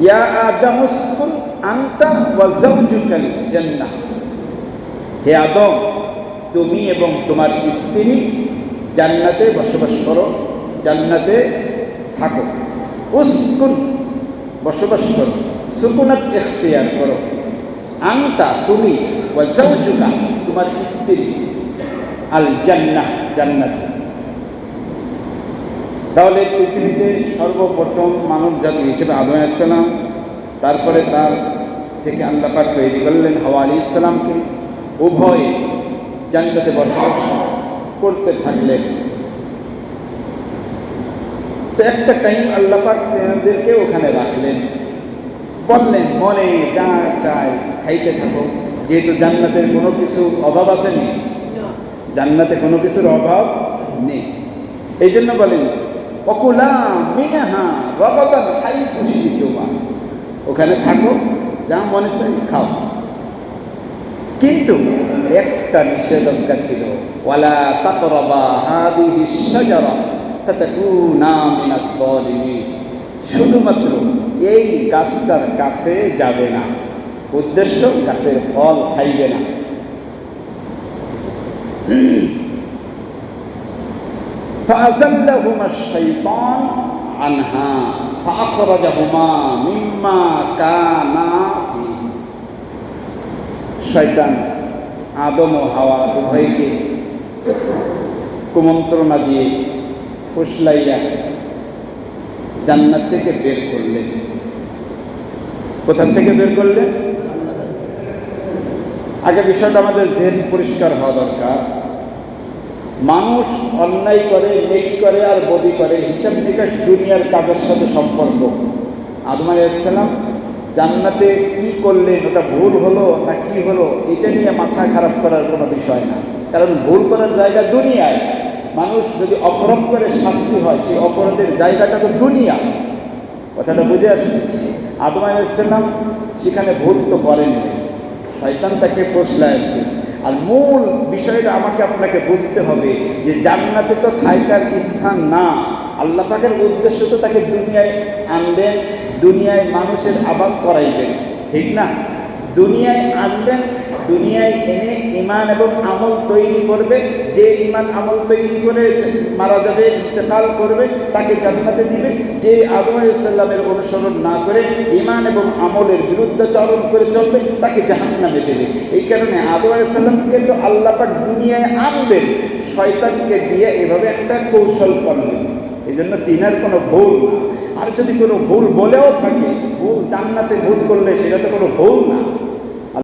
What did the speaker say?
ইয়া জান্নাহ হে আদম, তুমি এবং তোমার স্ত্রী জান্নাতে বসবাস করো, জান্নাতে থাকো। উসকুন, বসবাস করো, সুকুনাত ইখতিয়ার করো। আনতা, তুমি তোমার স্ত্রী আল জান্নাহ জান্নাতে। তাহলে পৃথিবীতে সর্বপ্রথম মানব জাতি হিসেবে আদম আসসালাম তারপরে তার থেকে আল্লাপাক তৈরি করলেন হাওয়া আলী ইসলামকে উভয়ে জান্নাতে বসবাস করতে থাকলেন। তো একটা টাইম আল্লাপাক তেনাদেরকে ওখানে রাখলেন। বললেন মনে যা চায় খাইতে থাকো। যেহেতু জান্নাতের কোনো কিছু অভাব আছে নেই জান্নাতে কোনো কিছুর অভাব নেই। এই জন্য বলেন ওখানে থাকো, যা মনে চাই খাও। কিন্তু একটা নিষেধাজ্ঞা ছিল, ওয়ালা তাকরাবা হাদিহি শাজারা, ফাতাকুনা মিনাত যালিমিন। শুধুমাত্র এই গাছটার কাছে যাবে না, উদ্দেশ্য গাছের ফল খাইবে না। فأزلهما الشيطان عنها فأخرجهما مما كانا فيه শয়তান আদম ও হাওয়া উভয়কে কুমন্ত্রণা দিয়ে ফুসলাইয়া জান্নাত থেকে বের করলেন কোথা থেকে বের করলেন আগে বিষয়টা আমাদের জেন পরিষ্কার হওয়া দরকার মানুষ অন্যায় করে, নেকি করে আর বদি করে, হিসাব নিকাশ দুনিয়ার কাজের সাথে সম্পর্ক। আদম আলাইসালাম জান্নাতে কি করলেন, ওটা ভুল হলো না কি হলো, এটা নিয়ে মাথা খারাপ করার কোনো বিষয় না। কারণ ভুল করার জায়গা দুনিয়ায়। মানুষ যদি অপরাধ করে শাস্তি হয়, সেই অপরাধের জায়গাটা তো দুনিয়া। কথাটা বুঝে আসছে? আদম আলাইসাল্লাম সেখানে ভুল তো করেননি। শয়তান তাকে ফসলা আসছে আর মূল বিষয়টা আমাকে আপনাকে বুঝতে হবে যে জান্নাতে তো থাইকার স্থান না। আল্লাহ পাকের উদ্দেশ্য তো তাকে দুনিয়ায় আনবেন, দুনিয়ায় মানুষের আবাদ করাইবেন, ঠিক না? দুনিয়ায় আনবেন দুনিয়ায় এনে ইমান এবং আমল তৈরি করবে, যে ইমান আমল তৈরি করে মারা যাবে ইন্তেকাল করবে, তাকে জান্নাতে দিবে, যে আদম আলাইসাল্লামের অনুসরণ না করে ইমান এবং আমলের বিরুদ্ধাচরণ করে চলবে, তাকে জাহান্নামে দেবে। এই কারণে আদম আলাইসাল্লামকে তো আল্লাপাক দুনিয়ায় আনবেন, শয়তানকে দিয়ে এভাবে একটা কৌশল করলেন। এই জন্য তিনার কোনো ভুল না। আর যদি কোনো ভুল বলেও থাকে, ভুল জান্নাতে ভুল করলে সেটা তো কোনো ভুল না।